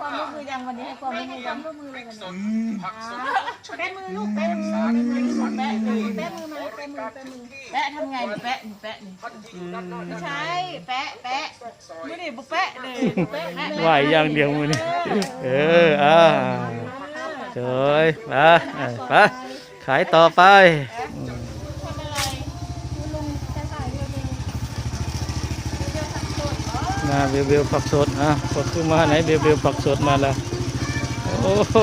ความร่วมมือยังวันนี้ให้ความร่วมมือยังร่วมมือเลยวันนี้ผักสดแปะมือลูกแปะมือแปะมือแปะมือแปะมือมาแปะมือแปะมือแปะทำไงนี่แปะนี่แปะนี่ท่านที่อยู่ด้านนอกไม่ใช่แปะแปะซอยไม่ได้บุแปะเลยแปะแปะไหวอย่างเดียวมือนี่เอออ่าเจยไปอะไปขายต่อไปอืม ทำอะไรคุณลุงจะขายเร็วๆเดี๋ยวสักตัว มาเบลเบลผักสดอะกขึ้นมาไหนเบลเบลผักสดมาล้วโอ้โห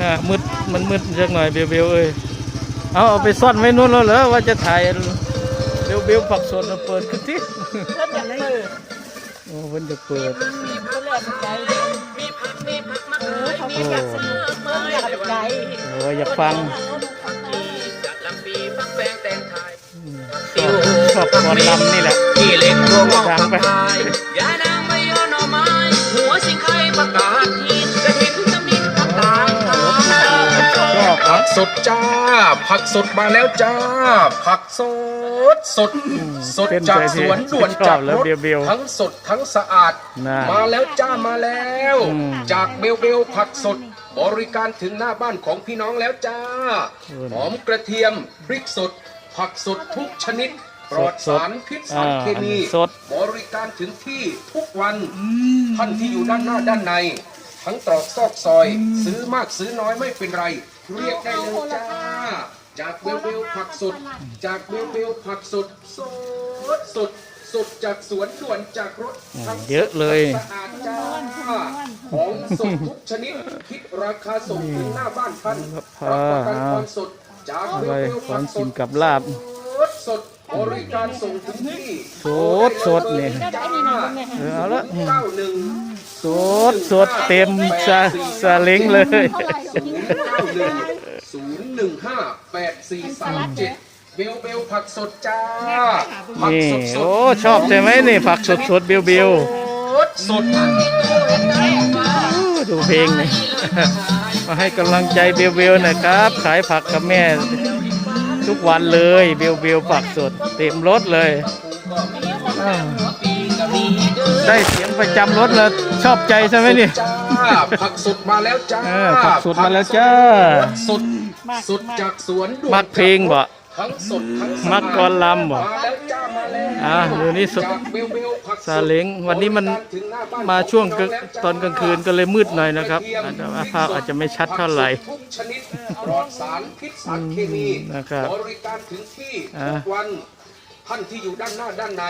น่ะมืดมันมืดจักหน่อยเบลเบลเอ้ยเอาเอาไปซ่อนไว้นู่นแล้วเหรอว่าจะถ่ายเบลเบลผักสดเอาเปิดขึ้นที่เพิ่มอย่างเลยโอ้เพิ่นจะเปิดเพิ่มอยากใจเอยากสนุกเพิ่มอยากใจโอ้อยากฟังจัดลงแตงไทย อบชอบกรลำนี่แหละกี่เล็กตัวงอกดังไปผักพายยานางไม่ยอหน่อไม้หัวสิงไข่ประกาศทีกระถิ่นตำนินผักกาดขาวชอบผักสดจ้า ผักสดมาแล้วจ้า ผักสดสดสดเป็นจากใจสที่วนด่วนชอบจากแล้วรถเบลๆทั้งสดทั้งสะอาดน่ะมาแล้วจ้ามาแล้วอืมจากเบลเบลผักสดบริการถึงหน้าบ้านของพี่น้องแล้วจ้าอืมหอมกระเทียมพริกสด ผักสดทุกชนิด ปลอดสารพิษสารเคมีอ่าสดบริการถึงที่ทุกวันท่านที่อยู่ด้านหน้าด้านใน ทั้งตรอกซอกซอย ซื้อมากซื้อน้อยไม่เป็นไร เรียกได้เลยจ้า จากเบลเบลผักสด จากเบลเบลผักสดสดสดสดจากสวนด่วนจากรถอืมทั้งเยอะเลยสะอาดจ้าของสดทุกชนิดคิดราคาส่งถึงหน้าบ้านท่านพารับประกันความสดจากเบลไว้เบลขอผังกสกิดนกับลาบสดสด บริการส่งถึงที่สดสดนี่ได้นี่นะคุณแม่เออเอาละเก้าหนึ่งสดสดเต็มซาซาเล้งเลยศูนย์เก้าหนึ่งศูนย์หนึ่งห้าแปดสี่สามเจ็ดเบลเบลผักสดจ้าผักนี่สดสดโอ้ชอบใช่ไหมนี่ผักสดสดเบลเบลสดสดดูเพลงนี่ มาให้กำลังใจเบลเบลหนะครับ ขายผักกับแม่ ทุกวันเลยเบลเบลผักสดเต็มรถเลยอ้าวได้เสียงประจำรถแล้วชอบใจใช่ไหมนี่ จ้าผักสดมาแล้วจ้าเออผักสดมาแล้วจ้าสดสดจากสวนด่วน มักเพลงบ่ ทั้งสดทั้งสะอาดมักกรลำบ่มาแล้วจ้ามาแล้วอะดูนี่สดจากเบลเบลผักสดซาเล้งวันนี้มัน ถึงหน้บ้นมาช่วงขกลางพี่แล้วจ้ตอนกลางคืนก็เลยมืดหน่อยนะครับอาจจะว่าภาพอาจจะไม่ชัดเท่าไหร่ทุกชนิดปลอดสารพิษสารเคมีนะครับบริการถึงที่อะ ทุกวันท่านที่อยู่ด้านหน้าด้านใน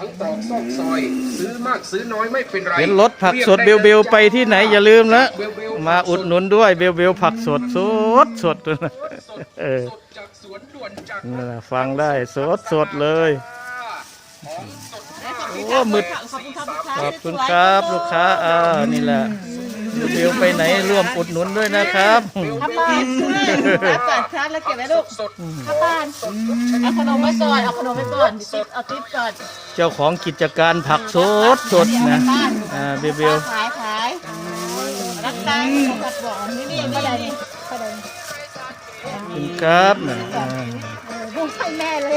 ทั้งตรอกซอกซอย ซื้อมากซื้อน้อยไม่เป็นไรเห็นรถผักสดเบรีลยกเบด้ลยไปที่ไหนอย่าลืมนะเบลเบลมาอุดหนุนด้วยเบลเบลผักสดสดสดนะสดเออสดจากสวนด่วนจากนั่นน่ะฟังได้สดสดเลยของสดโอ้มืดขอบคุณครับขอบคุณครับลูกค้าอ่านี่แหละ เบลเบลไปไหนร่วมอุดหนุนด้วยนะครับข้าวบ้านรับก่อนชาร์จแล้วเก็บไว้ลูกสดข้าวบ้านเอาขนมไว้ก่อนเอาขนมไว้ก่อนติ๊บเอาติ๊บก่อนเจ้าของกิจการผักสดสดนะอ่าเบลเบลขายขายรักตังรักบอกนี่นี่นี่นี่ขอบคุณครับนะอ่าบุ้งให้แม่เลย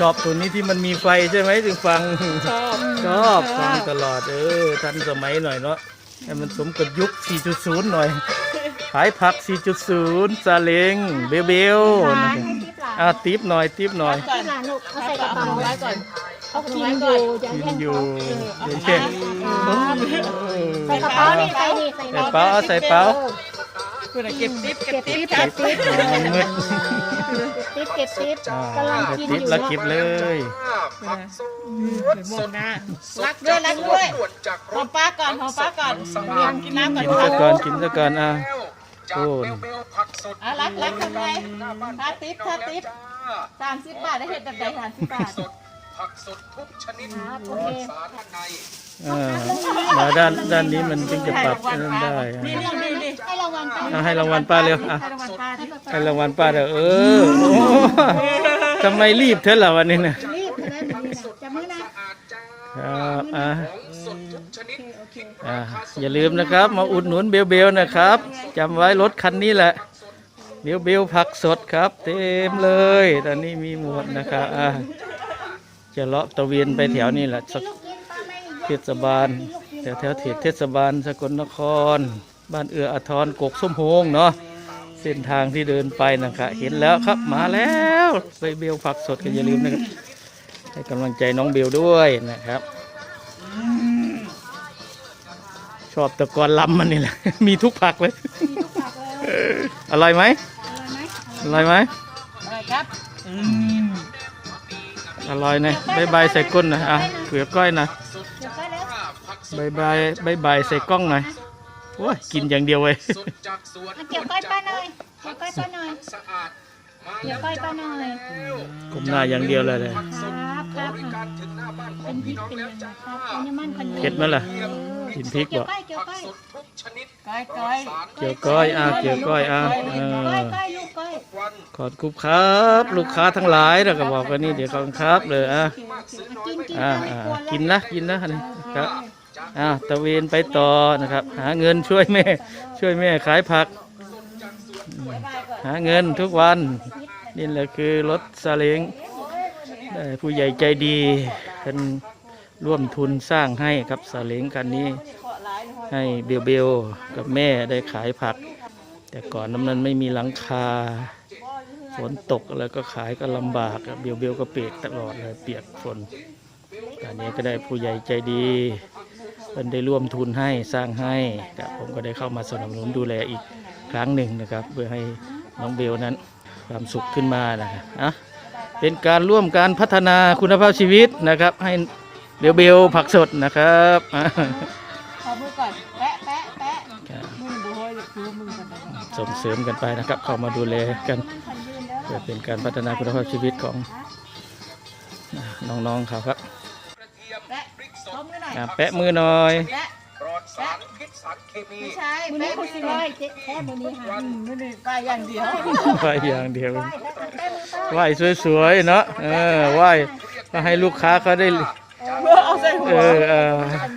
ชอบตัวนี้ที่มันมีไฟใช่ไหมถึงฟัง ชอบชอบฟังตลอด เออทันสมัยหน่อยเนาะให้มันสมกับยุค 4.0 หน่อย ขายผัก 4.0 ซาเล้งเบลเบลนะครับอ่าติปหน่อยติปหน่อยก่อนหลานลูกเอาใส่กระเป๋าไว้ก่อนเอาขนมกิไว้นก่อนอยู่เดี๋ยวเช่นใส่กระเป๋านี่ใส่นี่ใส่ใส่เป๋าเอาใส่เป๋า เก็บติ๊บเก็บติ๊บเก็บติ๊บมันมืดเก็บติ๊บเก็บติ๊บอ่ากำลังเก็บกินติปอยู่แล้วเก็บเลยผักสดสดรักด้วยรักด้วยด่วนจากหอมป้าก่อนหอมป้าก่อนเรียนกินน้ำก่อนกินซะก่อนกินซะก่อนอะจากโอ้เบลเบลผักสดอะรักรักทำไงถ้าติ๊บถ้าติ๊บสามสิบบาทได้เห็ดแบบใดสามสิบบาทสด ผักสดทุกชนิดครับปโอลอเคดสารในอ่ามาด้านด้านนี้มันจึงจะปรับนั่นได้อะนี่นี่นี่ให้รางวัลป้าเอาให้รางวัลป้าเร็วอะให้รางวัลป้าที่ให้รางวัลป้าเด้อเออโอ้ทำไมรีบเท่าล่ะวันนี้เนี่ยรีบนะจะมือนะ สะอาดจ้าครับอะของสดทุกชนิดคิดอะราคาส่งอย่าลืมนะครับมาอุดหนุนเบลเบลนะครับจำไว้รถคันนี้แหละ เบลเบลผักสดครับ เต็มเลย ตอนนี้มีหมดนะครับอะ จะเลาะตะเวียนไปแถวนี้แหละสักลูกกินป้าไม่เทศบาลแถวแถวเทศเทศบาลสกลนคร บ้านเอืออาทรกกส้มโฮงเนาะเส้นทางที่เดินไปนะครับเห็นแล้วครับมาแล้วใบเบลผักสดก็อย่าลืมนะครับให้กำลังใจน้องเบลด้วยนะครับ ชอบตะกอนลำมันนี่แหละมีทุกผักเลยอร่อยไหมอร่อยไหมอะไรครับ อร่อยนะบายบายใส่ก้นนะอะเผือกก้อยนะเดี๋ยวก็แล้วบายบายบายบายใส่กล้องหน่อยโอ้ยกินอย่างเดียวเว้ยสดจากสวนเกี่ยวก้อยป้าหน่อยเกี่ยวก้อยป้าหน่อยสะอาดมาเกี่ยวก้อยป้าหน่อยก้มหน้าอย่างเดียวเลยเลยครับครับบริการถึงหน้าบ้านขอเป็งนพริพี่กน้องเป็นแล้วยังไงจ้าครับเป็นยังมันพันเผ็ดไหมล่ะกินพริกเกี่ยวบ่ก้อยเกี่ยวผักก้อยสดทุกชนิดก้อยก้อยสารเกี่ยวก้อยอะเกี่ยวก้อยอะเอก้อ ขอบคุณครับ ลูกค้าทั้งหลายเราก็บอกกันนี่เดี๋ยวขอบคุณครับเลยอะกินนอ่าอ่ากินนะกินนะครับอ่าตะเวนไปต่อนะครับ หาเงินช่วยแม่ ช่วยแม่ขายผัก หาเงินทุกวันนี่แหละคือรถซาเล้งได้ผู้ใหญ่ใจดีเป็นร่วมทุนสร้างให้ครับซาเล้งคันนี้ ให้เบลเบลกับแม่ได้ขายผัก แต่ก่อนนั้นมันไม่มีหลังคา ฝนตกแล้วก็ขายก็ลำบากอะเบลเบลก็เปียกตลอดเลยเปียกฝนอันนี้ก็ได้ผู้ใหญ่ใจดีเป็นได้ร่วมทุนให้สร้างให้ครับผมก็ได้เข้ามาสนับสนุนดูแลอีกครั้งหนึ่งนะครับ เพื่อให้น้องเบลนั้นความสุขขึ้นมานะครับอะเป็นการร่วมการพัฒนาคุณภาพชีวิตนะครับ ให้เบลเบลผักสดนะครับอะขอมือก่อนแปะแปะแปะครับมือบุ้ยคือมือกันนะส่งเสริมกันไปนะครับ เข้ามาดูแลกันพันยืน เด้อเพื่อเป็นการพัฒนาคุณภาพชีวิตของน้องๆเขาครับกระเทียมแปะพริกสล้ดมหน่อยอะแปะมือหน่อยแปะปลอดสารพิษสารเคมีไม่ใช่แปะมือสิเลยแค่มือนี้ค่ะมือนี้ป้าอย่างเดียวไหวอย่างเดียวแปะมือป้าไหวสวยๆเนาะเออไหวก็ให้ลูกค้าเขาได้เอาใส่หัเอวอเออ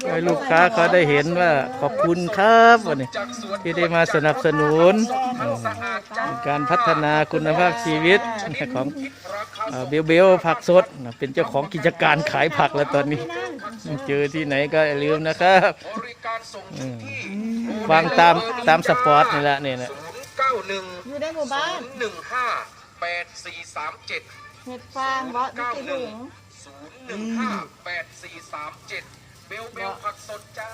ให้ลูกค้าเขาได้เห็นว่าขอบคุณครับวันนี้จากสวนที่ได้มาสนับสนุนอืมสะอาดจาก เป็นการพัฒนาคุณภาพชีวิตของราคาเอ่อเบลเบลผักสดนะเป็นเจ้าของกิจการขายผักแล้วตอนนี้ เจอที่ไหนก็อย่าลืมนะครับบริการส่งถึงที่ฟังตามตามสปอร์ตนี่แหละเนี่ยนะศูนย์เก้าหนึ่งอยู่ในหมู่บ้านหนึ่งห้าแปดสี่สามเจ็ดเห็ดฟางบอสไม่กี่ถุงศูนย์หนึ่งห้าแปดสี่สามเจ็ด เบลเบลผักสดจ้า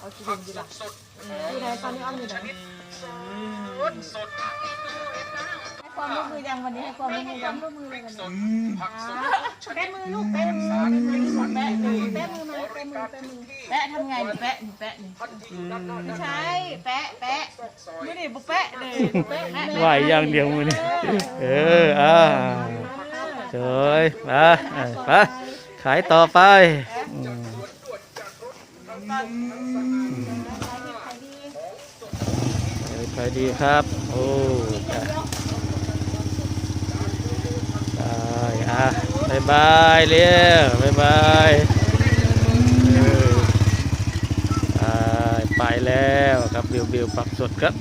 ผักสดสดอยู่ไหนตอนนี้อ้อมอยู่ไหนสดสดให้ความร่วมมือยังวันนี้ให้ความร่วมมือยังร่วมมือเลยวันสนี้ดผักสดแปะมือลูกแปะมือแปะมือแปะมือมาแปะมือแปะมือแปะทำไงนี่แปะนี่แปะนี่ท่านที่อยู่ด้านหน้าด้านใช่แปะแปะซอยไม่ได้บุแปะเลยแปะแปะไหวอย่างเดียวมือนี่เอออ่าสวยไปไปขายต่อไปอืม ขายดีครับ โอ้จ้ะไปอะบายบายเร็วบายบายไปไปแล้วครับบิวบิวปักสดครับ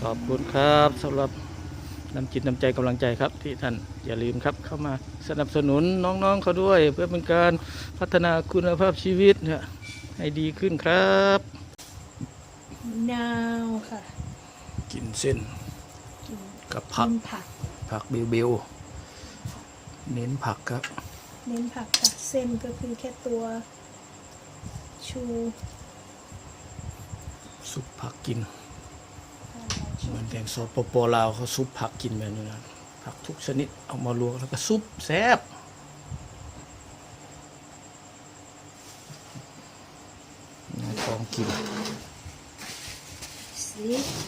ขอบคุณครับสำหรับ น้ำจิตน้ำใจกำลังใจครับที่ท่านอย่าลืมครับเข้ามาสนับสนุนน้องๆเขาด้วย เพื่อเป็นการพัฒนาคุณภาพชีวิตเนี่ยให้ดีขึ้นครับนาวค่ะ กินเส้นกับผักเน้นผัก ผักเบลเบลเน้นผักครับ เน้นผักค่ะเส้นก็คือแค่ตัวชู ซุปผักกิน เหมือนแตงโซปปลาวเขาซุปผักกินแบบนี้นะผักทุกชนิดเอามาลวกแล้วก็ซุปแซ่บนี่ของกิน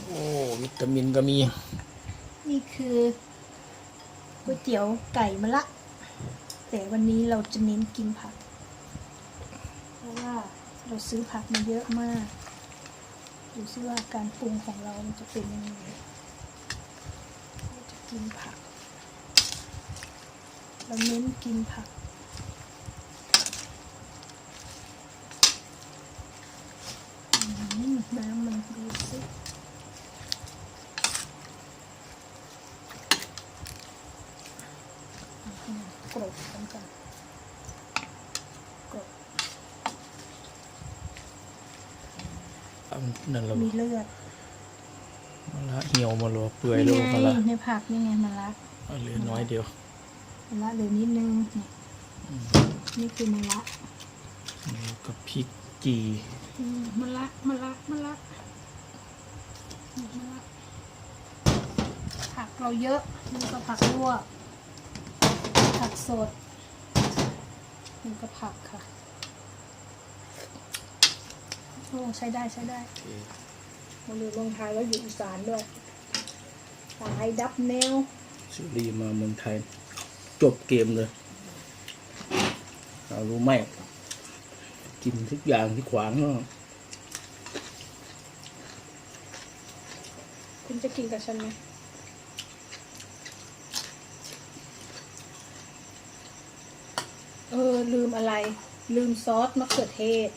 โอ้วิตามินก็มี นี่คือก๋วยเตี๋ยวไก่มะละ แต่วันนี้เราจะเน้นกินผัก เพราะว่าเราซื้อผักมาเยอะมาก ดูซิว่าการปรุงของเรามันจะเป็นยังไงเราจะกินผัก เราเน้นกินผัก อืมน้ำมันดูสิ นั่นแหละมีเลือดมะละเหี่ยวมาลัวเปื่อยเลนี่ยไงมะละในผักนี่ไงมะละเอาเหลือน้อยเดียวมะละเหลือนิดนึงนี่นี่คือมะละนี่กับพริกจีอืมมะละมะละมะละนี่มะละผักเราเยอะนี่ก็ผักลวกผักสดนี่ก็ผักค่ะ โอ้ใช้ได้ใช้ได้มาดูลงท้ายแล้วอยู่อีสานด้วยสายดับแนวสุรีมาเมืองไทย จบเกมเลยเรารู้ไหมกินทุกอย่างที่ขวางเนอะคุณจะกินกับฉันไหมเออ ลืมอะไร ลืมซอสมะเขือเทศ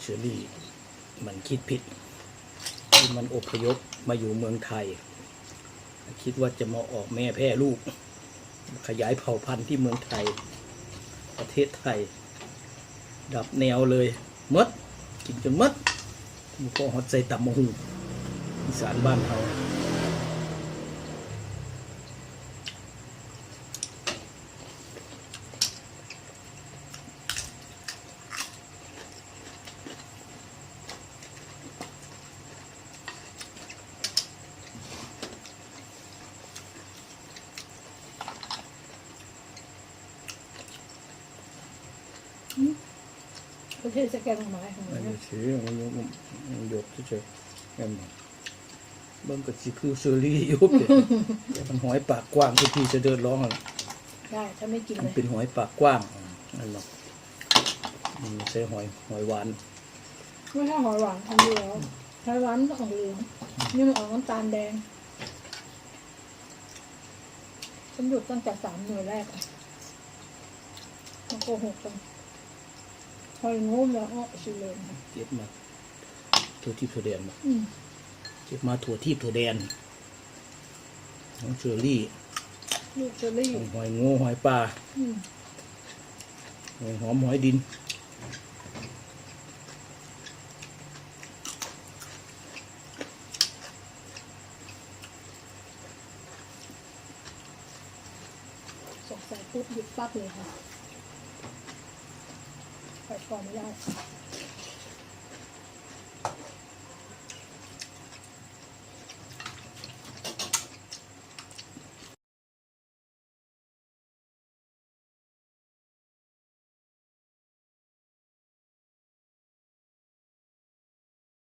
เชอรี่ มันคิดผิดที่มันอพยพมาอยู่เมืองไทย คิดว่าจะมาออกแม่แพร่ลูก ขยายเผ่าพันธุ์ที่เมืองไทย ประเทศไทย ดับแนวเลยมด กินจนมดมุก็ฮอตใส่ตับมะฮุงอีสานบ้านเรา ประเทศสแกนของไม้ของอันมันนี้ชื่อมันยกมันยกเฉยๆแม่นบ่เบิ่งก็สิคือเชอรี่อยู่เด้มันหอยปากกว้างทุกทีจะเดินร้องอะได้ถ้าไม่กินมันเลยเป็นหอยปากกว้างนั่นหรอกมันไม่ใช่หอยหอยหวานไม่ใช่หอยหวานทำดีแล้วหอยหวานมันต้องออกเหลืองนี่มันออกน้ำตาลแดงฉันหยุดตั้งแต่สามหน่วยแรกอะมันโกหกกันหอยงุ้ มแล้วอ้อชิเลนเก็บมาถั่วทิพย์ถั่วแดนมาอืมเก็บมาถั่วทิพย์ถั่วแดนน้องเชอรี่ลูกเชอรี่หอยงูหอยปลาอืมหอยหอมหอยดิน สงสัยพูดหยุดปั๊บเลยค่ะ ไปก่อนไม่ได้